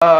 Uh,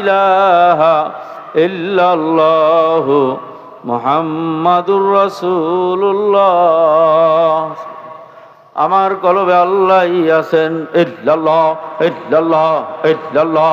ইলাহা ইল্লাল্লাহ মোহাম্মদুর রসুল্লাহ আমার কলবে আল্লাহ আছেন। ইল্লাল্লাহ ইল্লাল্লাহ ইল্লাল্লাহ।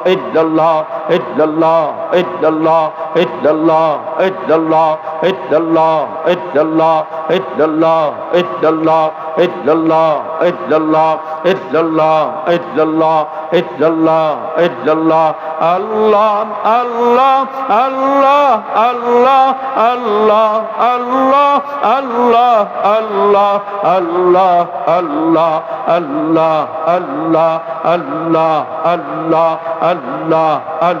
ইল্লাল্লাহ Allah, it's Allah, it's Allah, it's Allah, it's Allah, it's Allah, it's Allah, it's Allah, it's Allah, it's Allah, illallah Allah, illallah Allah, illallah Allah, illallah Allah, Allah, Allah, Allah, Allah, Allah, Allah Allah Allah Allah Allah Allah Allah Allah Allah Allah Allah Allah Allah Allah Allah Allah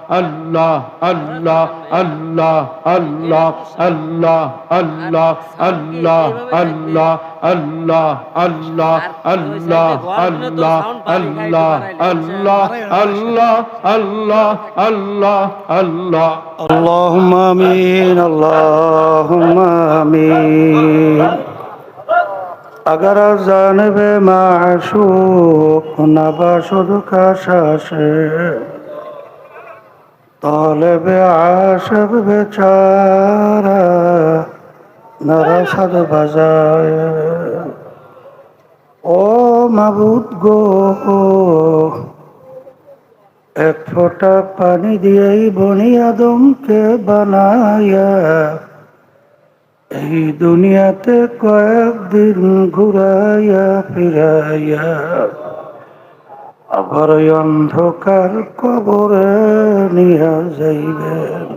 আল্লাহ আল্লাহ আল্লাহ আল্লাহ আল্লাহ আল্লাহ আল্লাহ আল্লাহ আল্লাহ আল্লাহ আল্লাহ আল্লাহ আল্লাহ আল্লাহ আল্লাহ আল্লাহ আল্লাহ আল্লাহ اللهم امين اللهم امين اگر از جانب معشوق نباشد کششه طالب عاشق বেচারা নরসদ বাজায় ও মাবুদ গো এক ফোঁটা পানি দিয়েই বনি আদমকে বানায়া এই দুনিয়াতে কয়েকদিন ঘুরাইয়া ফিরাইয়া আবার অন্ধকার কবরে নিয়ে যাইবেন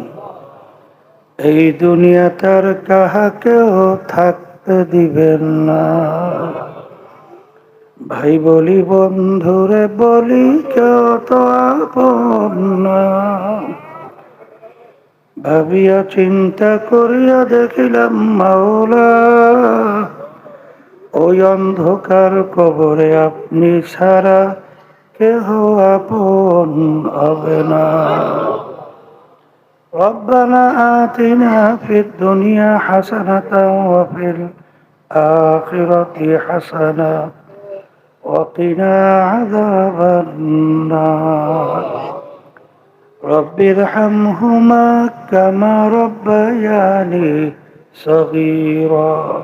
এই দুনিয়া তার কাহাকেও থাকতে দিবেন না ভাই বলি, বন্ধুরে বলি, কেউ তো আপন না। ভাবিয়া চিন্তা করিয়া দেখিলাম, মাওলা, ওই অন্ধকার কবরে আপনি ছাড়া কেহ আপন হবে না ربنا آتنا في الدنيا حسنة وفي الآخرة حسنة وقنا عذاب النار رب ارحمهما كما ربياني صغيرا